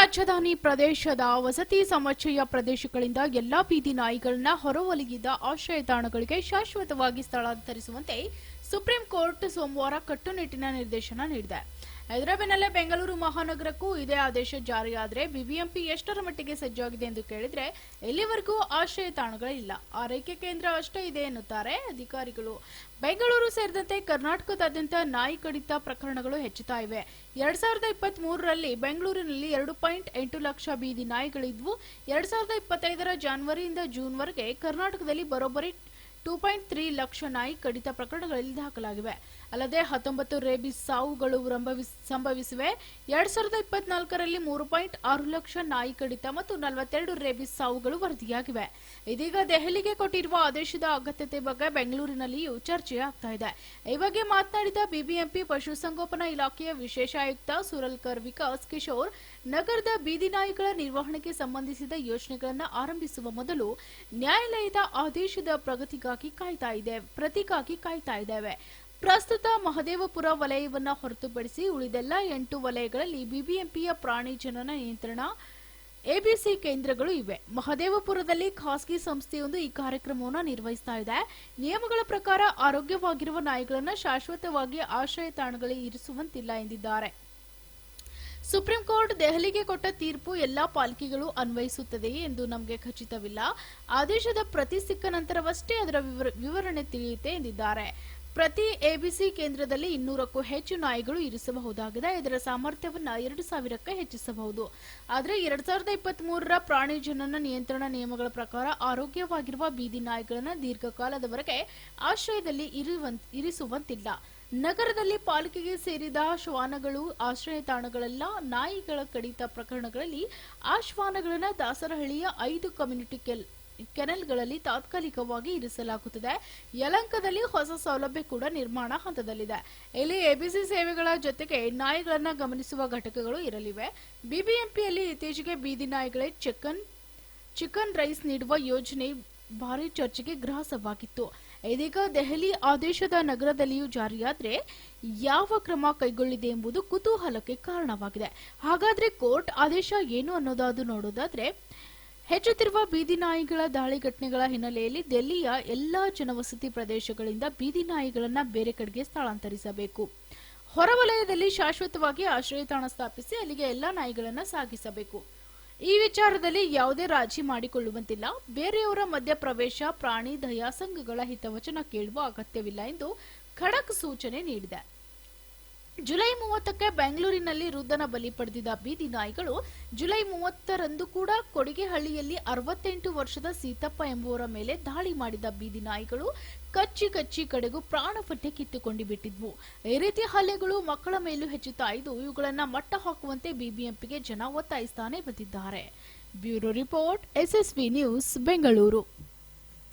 ರಾಜಧಾನಿ ಪ್ರದೇಶದ ವಸತಿ ಸಮುಚ್ಚಯ ಪ್ರದೇಶಗಳಿಂದ ಎಲ್ಲಾ ಬೀದಿ ನಾಯಿಗಳನ್ನ ಹೊರವಲಯದ ಆಶ್ರಯ ತಾಣಗಳಿಗೆ ಶಾಶ್ವತವಾಗಿ ಸ್ಥಳಾಂತರಿಸುವಂತೆ ಸುಪ್ರೀಂ ಕೋರ್ಟ್ ಸೋಮವಾರ ಕಟ್ಟುನಿಟ್ಟಿನ ನಿರ್ದೇಶನ ನೀಡಿದೆ. ಇದರ ಬೆನ್ನಲ್ಲೇ ಬೆಂಗಳೂರು ಮಹಾನಗರಕ್ಕೂ ಇದೇ ಆದೇಶ ಜಾರಿಯಾದರೆ ಬಿಬಿಎಂಪಿ ಎಷ್ಟರ ಮಟ್ಟಿಗೆ ಸಜ್ಜಾಗಿದೆ ಎಂದು ಕೇಳಿದ್ರೆ ಎಲ್ಲಿವರೆಗೂ ಆಶ್ರಯ ತಾಣಗಳಿಲ್ಲ. ಆರೈಕೆ ಕೇಂದ್ರ ಅಷ್ಟೇ ಇದೆ ಎನ್ನುತ್ತಾರೆ ಅಧಿಕಾರಿಗಳು. ಬೆಂಗಳೂರು ಸೇರಿದಂತೆ ಕರ್ನಾಟಕದಾದ್ಯಂತ ನಾಯಿ ಕಡಿತ ಪ್ರಕರಣಗಳು ಹೆಚ್ಚುತ್ತಾ ಇವೆ. ಎರಡ್ ಸಾವಿರದ ಇಪ್ಪತ್ತ್ ಮೂರರಲ್ಲಿ ಬೆಂಗಳೂರಿನಲ್ಲಿ ಎರಡು ಪಾಯಿಂಟ್ ಎಂಟು ಲಕ್ಷ ಬೀದಿ ನಾಯಿಗಳಿದ್ವು. ಎರಡ್ ಸಾವಿರದ ಇಪ್ಪತ್ತೈದರ ಜಾನ್ವರಿಯಿಂದ ಜೂನ್ವರೆಗೆ ಕರ್ನಾಟಕದಲ್ಲಿ ಬರೋಬ್ಬರಿ ಟೂ ಪಾಯಿಂಟ್ ತ್ರೀ ಲಕ್ಷ ನಾಯಿ ಕಡಿತ ಪ್ರಕರಣಗಳಲ್ಲಿ ದಾಖಲಾಗಿವೆ. ಅಲ್ಲದೆ ಹತ್ತೊಂಬತ್ತು ರೇಬಿಸ್ ಸಾವುಗಳು ಸಂಭವಿಸ್- ಸಂಭವಿಸಿವೆ. ಎರಡ್ ಸಾವಿರದ ಇಪ್ಪತ್ನಾಲ್ಕರಲ್ಲಿ ಮೂರು ಪಾಯಿಂಟ್ ಆರು ಲಕ್ಷ ನಾಯಿ ಕಡಿತ ಮತ್ತು ನಲವತ್ತೆರಡು ರೇಬಿಸ್ ಸಾವುಗಳು ವರದಿಯಾಗಿವೆ. ಇದೀಗ ದೆಹಲಿಗೆ ಕೊಟ್ಟಿರುವ ಆದೇಶದ ಅಗತ್ಯತೆ ಬಗ್ಗೆ ಬೆಂಗಳೂರಿನಲ್ಲಿಯೂ ಚರ್ಚೆ ಆಗ್ತಾ ಇದೆ. ಈ ಬಗ್ಗೆ ಮಾತನಾಡಿದ ಬಿಬಿಎಂಪಿ ಪಶುಸಂಗೋಪನಾ ಇಲಾಖೆಯ ವಿಶೇಷ ಆಯುಕ್ತ ಸುರಲ್ಕರ್ ವಿಕಾಸ್ ಕಿಶೋರ್, ನಗರದ ಬೀದಿ ನಾಯಿಗಳ ನಿರ್ವಹಣೆಗೆ ಸಂಬಂಧಿಸಿದ ಯೋಜನೆಗಳನ್ನು ಆರಂಭಿಸುವ ಮೊದಲು ನ್ಯಾಯಾಲಯದ ಆದೇಶದ ಪ್ರಗತಿಗಾಗಿ ಕಾಯ್ತಾ ಇದೆ ಪ್ರತಿಗಾಗಿ ಕಾಯ್ತಾ ಇದ್ದೇವೆ. ಪ್ರಸ್ತುತ ಮಹದೇವಪುರ ವಲಯವನ್ನ ಹೊರತುಪಡಿಸಿ ಉಳಿದೆಲ್ಲ ಎಂಟು ವಲಯಗಳಲ್ಲಿ ಬಿಬಿಎಂಪಿಯ ಪ್ರಾಣಿ ಜನನ ನಿಯಂತ್ರಣ, ಎಬಿಸಿ ಕೇಂದ್ರಗಳು ಇವೆ. ಮಹದೇವಪುರದಲ್ಲಿ ಖಾಸಗಿ ಸಂಸ್ಥೆಯೊಂದು ಈ ಕಾರ್ಯಕ್ರಮವನ್ನು ನಿರ್ವಹಿಸ್ತಾ ಇದೆ. ನಿಯಮಗಳ ಪ್ರಕಾರ ಆರೋಗ್ಯವಾಗಿರುವ ನಾಯಿಗಳನ್ನು ಶಾಶ್ವತವಾಗಿ ಆಶ್ರಯ ತಾಣಗಳಿಗೆ ಇರಿಸುವಂತಿಲ್ಲ ಎಂದಿದ್ದಾರೆ. ಸುಪ್ರೀಂ ಕೋರ್ಟ್ ದೆಹಲಿಗೆ ಕೊಟ್ಟ ತೀರ್ಪು ಎಲ್ಲಾ ಪಾಲಿಕೆಗಳು ಅನ್ವಯಿಸುತ್ತದೆಯೇ ಎಂದು ನಮಗೆ ಖಚಿತವಿಲ್ಲ. ಆದೇಶದ ಪ್ರತಿ ಸಿಕ್ಕ ನಂತರವಷ್ಟೇ ಅದರ ವಿವರ- ವಿವರಣೆ ತಿಳಿಯುತ್ತೆ ಎಂದಿದ್ದಾರೆ. ಪ್ರತಿ ಎಬಿಸಿ ಕೇಂದ್ರದಲ್ಲಿ ಇನ್ನೂರಕ್ಕೂ ಹೆಚ್ಚು ನಾಯಿಗಳು ಇರಿಸಬಹುದಾಗಿದೆ. ಇದರ ಸಾಮರ್ಥ್ಯವನ್ನ ಎರಡು ಸಾವಿರಕ್ಕೆ ಹೆಚ್ಚಿಸಬಹುದು. ಆದರೆ ಎರಡ್ ಸಾವಿರದ ಇಪ್ಪತ್ತ್ ಮೂರರ ಪ್ರಾಣಿ ಜನನ ನಿಯಂತ್ರಣ ನಿಯಮಗಳ ಪ್ರಕಾರ ಆರೋಗ್ಯವಾಗಿರುವ ಬೀದಿ ನಾಯಿಗಳನ್ನು ದೀರ್ಘಕಾಲದವರೆಗೆ ಆಶ್ರಯದಲ್ಲಿ ಇರಿಸುವಂತಿಲ್ಲ. ನಗರದಲ್ಲಿ ಪಾಲಿಕೆಗೆ ಸೇರಿದ ಶ್ವಾನಗಳು, ಆಶ್ರಯ ತಾಣಗಳೆಲ್ಲ ನಾಯಿಗಳ ಕಡಿತ ಪ್ರಕರಣಗಳಲ್ಲಿ ಆ ಶ್ವಾನಗಳನ್ನು ದಾಸರಹಳ್ಳಿಯ ಐದು ಕಮ್ಯುನಿಟಿ ಕೆಲ್, ಕೆನಲ್ಗಳಲ್ಲಿ ತಾತ್ಕಾಲಿಕವಾಗಿ ಇರಿಸಲಾಗುತ್ತದೆ. ಯಲಂಕದಲ್ಲಿ ಹೊಸ ಸೌಲಭ್ಯ ಕೂಡ ನಿರ್ಮಾಣ ಹಂತದಲ್ಲಿದೆ. ಇಲ್ಲಿ ಎಬಿಸಿ ಸೇವೆಗಳ ಜೊತೆಗೆ ನಾಯಿಗಳನ್ನ ಗಮನಿಸುವ ಘಟಕಗಳು ಇರಲಿವೆ. ಬಿಬಿಎಂಪಿಯಲ್ಲಿ ಇತ್ತೀಚೆಗೆ ಬೀದಿ ನಾಯಿಗಳೇ ಚಿಕನ್ ಚಿಕನ್ ರೈಸ್ ನೀಡುವ ಯೋಜನೆ ಭಾರಿ ಚರ್ಚೆಗೆ ಗ್ರಾಸವಾಗಿತ್ತು ಇದೀಗ ದೆಹಲಿ ಆದೇಶದ ನಗರದಲ್ಲಿಯೂ ಜಾರಿಯಾದ್ರೆ ಯಾವ ಕ್ರಮ ಕೈಗೊಳ್ಳಿದೆ ಎಂಬುದು ಕುತೂಹಲಕ್ಕೆ ಕಾರಣವಾಗಿದೆ. ಹಾಗಾದ್ರೆ ಕೋರ್ಟ್ ಆದೇಶ ಏನು ಅನ್ನೋದಾದ್ರು ನೋಡೋದಾದ್ರೆ, ಹೆಚ್ಚುತ್ತಿರುವ ಬೀದಿ ನಾಯಿಗಳ ದಾಳಿ ಘಟನೆಗಳ ಹಿನ್ನೆಲೆಯಲ್ಲಿ ದೆಹಲಿಯ ಎಲ್ಲಾ ಜನವಸತಿ ಪ್ರದೇಶಗಳಿಂದ ಬೀದಿ ನಾಯಿಗಳನ್ನ ಬೇರೆ ಕಡೆಗೆ ಸ್ಥಳಾಂತರಿಸಬೇಕು. ಹೊರವಲಯದಲ್ಲಿ ಶಾಶ್ವತವಾಗಿ ಆಶ್ರಯ ತಾಣ ಸ್ಥಾಪಿಸಿ ಅಲ್ಲಿಗೆ ಎಲ್ಲಾ ನಾಯಿಗಳನ್ನ ಸಾಗಿಸಬೇಕು. ಈ ವಿಚಾರದಲ್ಲಿ ಯಾವುದೇ ರಾಜಿ ಮಾಡಿಕೊಳ್ಳುವಂತಿಲ್ಲ. ಬೇರೆಯವರ ಮಧ್ಯ ಪ್ರವೇಶ ಪ್ರಾಣಿ ದಯಾ ಸಂಘಗಳ ಹಿತವಚನ ಕೇಳುವ ಅಗತ್ಯವಿಲ್ಲ ಎಂದು ಖಡಕ್ ಸೂಚನೆ ನೀಡಿದೆ. ಜುಲೈ ಮೂವತ್ತಕ್ಕೆ ಬೆಂಗಳೂರಿನಲ್ಲಿ ವೃದ್ಧನ ಬಲಿ ಪಡೆದಿದ್ದ ಬೀದಿ ನಾಯಿಗಳು ಜುಲೈ ಮೂವತ್ತರಂದು ಕೂಡ ಕೊಡಿಗೆಹಳ್ಳಿಯಲ್ಲಿ ಅರವತ್ತೆಂಟು ವರ್ಷದ ಸೀತಪ್ಪ ಎಂಬುವರ ಮೇಲೆ ದಾಳಿ ಮಾಡಿದ ಬೀದಿ ನಾಯಿಗಳು ಕಚ್ಚಿ ಕಚ್ಚಿ ಕಡೆಗೂ ಪ್ರಾಣಪಟ್ಟೆ ಕಿತ್ತುಕೊಂಡು ಬಿಟ್ಟಿದ್ವು. ಈ ರೀತಿ ಹಲ್ಲೆಗಳು ಮಕ್ಕಳ ಮೇಲೂ ಹೆಚ್ಚುತ್ತಾ ಇದ್ದು, ಇವುಗಳನ್ನ ಮಟ್ಟ ಹಾಕುವಂತೆ ಬಿಬಿಎಂಪಿಗೆ ಜನ ಒತ್ತಾಯಿಸ್ತಾನೆ ಬಂದಿದ್ದಾರೆ. Bureau report, SSB news, Bengaluru.